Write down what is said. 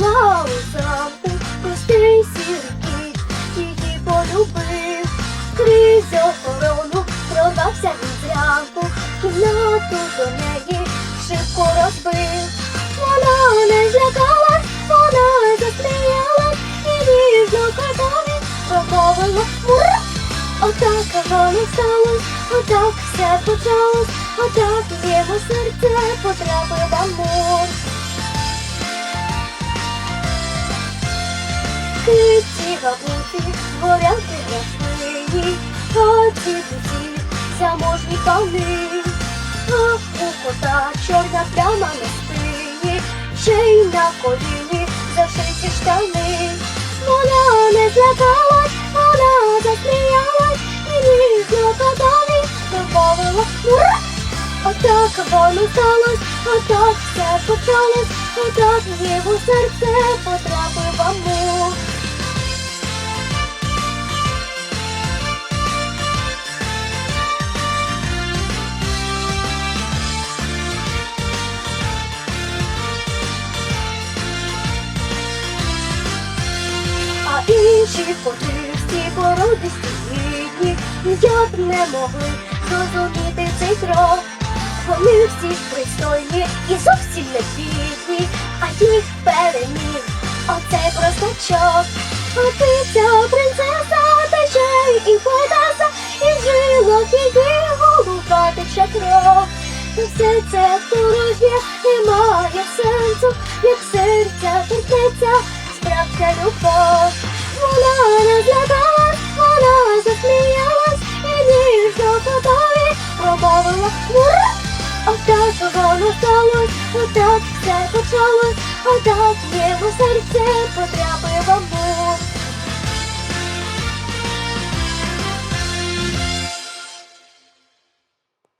у замку, простий кіт, її полюбив, крізь охорону пробався він зранку, кімнату до неї шибко розбив. Вона не злякалась, вона засміялась і ніжно котові промовила мур. Отак воно сталось, отак все почалось, отак в його серце потрапив амур. Бабусі, горянки на шиї, оці дусі, заможні пани, а у кота чорна пляма на спині, ще й на коліні зашиті штани. Вона не злякалась, вона засміялась і ніжно котові промовила «Ура!». Отак воно сталось, отак все почалось, отак в його серце інші потисті породисті гідні ніяк не могли зрозуміти цей крок. Вони всі пристойні і зовсім не бідні, а їх переміг оцей простачок. А ти ця принцеса, та ще й поетеса, і жило її голуба тече кров. Та все це порожнє немає сенсу, як серця торкнеться справжня любов. «Ура!». Отак воно сталось, отак все почалось, отак в серце потрапив